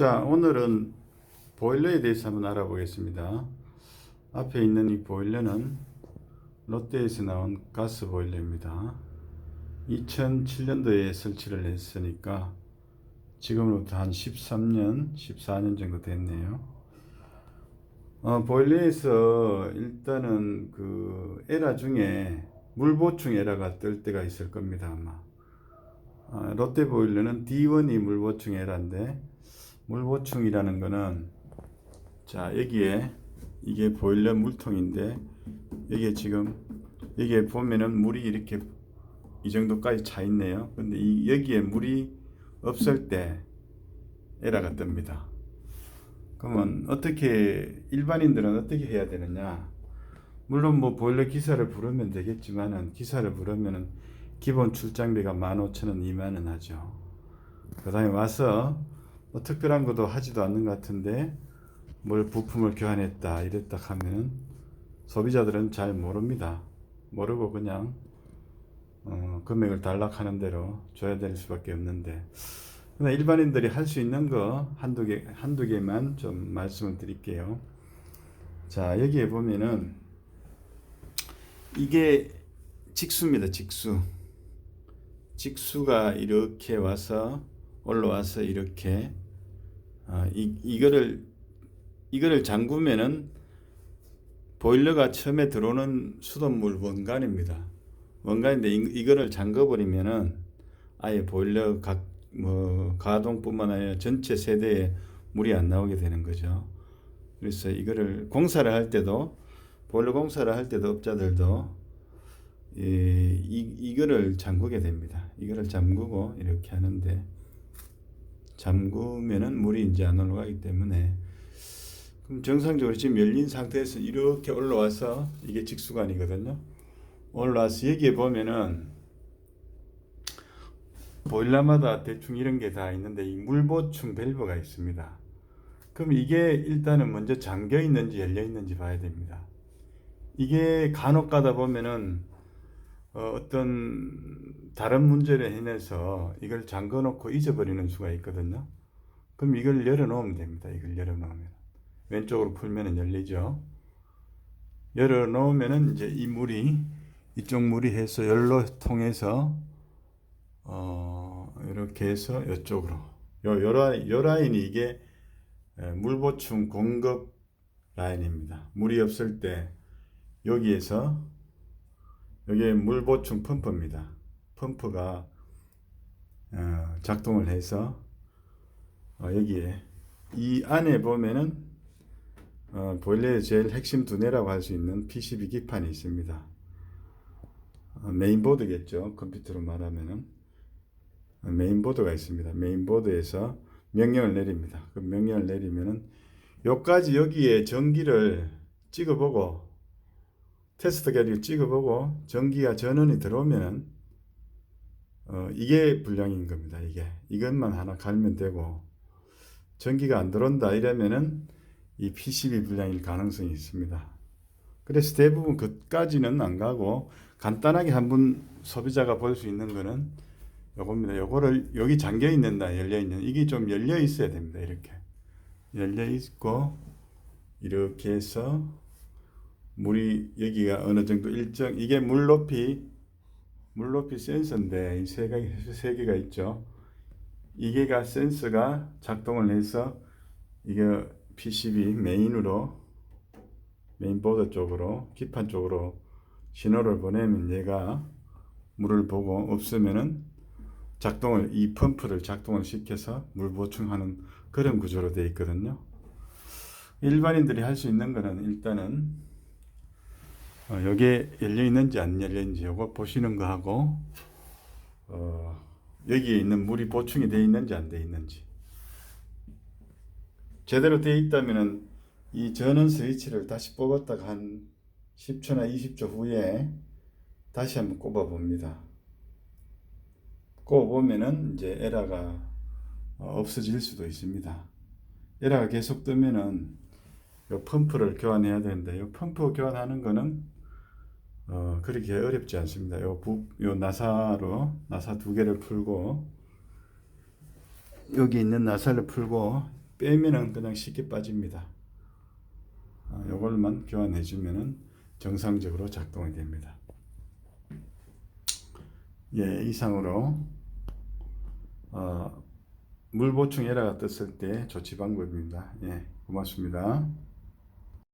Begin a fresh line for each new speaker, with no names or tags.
자, 오늘은 보일러에 대해서 한번 알아보겠습니다. 앞에 있는 이 보일러는 롯데에서 나온 가스 보일러입니다. 2007년도에 설치를 했으니까 지금으로부터 한 13년, 14년 정도 됐네요. 어, 보일러에서 일단은 그 에라 중에 물 보충 에라가 뜰 때가 있을 겁니다, 아마. 아, 롯데 보일러는 D1이 물 보충 에라인데 물 보충이라는 거는 자 여기에 이게 보일러 물통인데 여기에 지금 여기에 보면은 물이 이렇게 이 정도까지 차 있네요. 근데 이 여기에 물이 없을 때 에러가 뜹니다. 그러면 어떻게 일반인들은 어떻게 해야 되느냐? 물론 뭐 보일러 기사를 부르면 되겠지만은 기사를 부르면은 기본 출장비가 15,000원, 2만 원 하죠. 그다음에 와서 뭐 특별한 것도 하지도 않는 것 같은데 뭘 부품을 교환했다 이랬다 하면은 소비자들은 잘 모릅니다. 모르고 그냥 어, 금액을 단락하는 대로 줘야 될 수밖에 없는데 그러나 일반인들이 할 수 있는 거 한두 개 한두 개만 좀 말씀을 드릴게요. 자 여기에 보면은 이게 직수입니다. 직수. 직수가 이렇게 와서 올라와서 이렇게 어, 이 이거를 이거를 잠그면은 보일러가 처음에 들어오는 수돗물 원간입니다. 원간인데 이, 이거를 잠궈 버리면은 아예 보일러 각 뭐 가동뿐만 아니라 전체 세대에 물이 안 나오게 되는 거죠. 그래서 이거를 공사를 할 때도 보일러 공사를 할 때도 업자들도 이, 이 이거를 잠그게 됩니다. 이거를 잠그고 이렇게 하는데 잠그면은 물이 이제 안 올라가기 때문에 그럼 정상적으로 지금 열린 상태에서 이렇게 올라와서 이게 직수관이거든요. 올라와서 여기에 보면은 보일러마다 대충 이런 게 다 있는데 이 물보충 밸브가 있습니다. 그럼 이게 일단은 먼저 잠겨 있는지 열려 있는지 봐야 됩니다. 이게 간혹 가다 보면은 어, 어떤 다른 문제로 인해서 이걸 잠궈 놓고 잊어버리는 수가 있거든요. 그럼 이걸 열어 놓으면 됩니다. 이걸 열어 놓으면 왼쪽으로 풀면은 열리죠. 열어 놓으면은 이제 이 물이 이쪽 물이 해서 열로 통해서 어 이렇게 해서 이쪽으로 요, 요, 라인, 요 라인이 이게 에, 물 보충 공급 라인입니다. 물이 없을 때 여기에서 여기에 물 보충 펌프입니다. 펌프가 어, 작동을 해서 어, 여기에 이 안에 보면은 어, 보일러의 제일 핵심 두뇌라고 할 수 있는 PCB 기판이 있습니다. 어, 메인보드겠죠. 컴퓨터로 말하면은 어, 메인보드가 있습니다. 메인보드에서 명령을 내립니다. 그 명령을 내리면은 요까지 여기에 전기를 찍어보고 테스트 결과를 찍어보고 전기가 전원이 들어오면은 어, 이게 불량인 겁니다. 이게 이것만 하나 갈면 되고 전기가 안 들어온다 이러면은 이 PCB 불량일 가능성이 있습니다. 그래서 대부분 그까지는 안 가고 간단하게 한 분 소비자가 볼 수 있는 거는 요겁니다. 요거를 여기 잠겨 있는다 열려 있는 이게 좀 열려 있어야 됩니다. 이렇게 열려 있고 이렇게 해서 물이 여기가 어느 정도 일정 이게 물 높이 물 높이 센서인데 이세 개가 세 개가 있죠. 이게가 센서가 작동을 해서 이게 PCB 메인으로 메인보드 쪽으로 기판 쪽으로 신호를 보내면 얘가 물을 보고 없으면은 작동을 이 펌프를 작동을 시켜서 물 보충하는 그런 구조로 되어 있거든요. 일반인들이 할 수 있는 거는 일단은 어, 여기에 열려 있는지 안 열려 있는지 요거 보시는 거 하고 어, 여기에 있는 물이 보충이 되어 있는지 안 되어 있는지 제대로 되어 있다면은 이 전원 스위치를 다시 뽑았다가 한 10초나 20초 후에 다시 한번 꼽아 봅니다. 꼽아 보면은 이제 에러가 어, 없어질 수도 있습니다. 에러가 계속 뜨면은 요 펌프를 교환해야 되는데 요 펌프 교환하는 거는 어, 그렇게 어렵지 않습니다. 요, 부, 요 나사로 나사 두 개를 풀고 여기 있는 나사를 풀고 빼면은 그냥 쉽게 빠집니다. 아, 요걸만 교환해 주면은 정상적으로 작동이 됩니다. 예, 이상으로 어, 물 보충 에러가 떴을 때 조치 방법입니다. 예, 고맙습니다.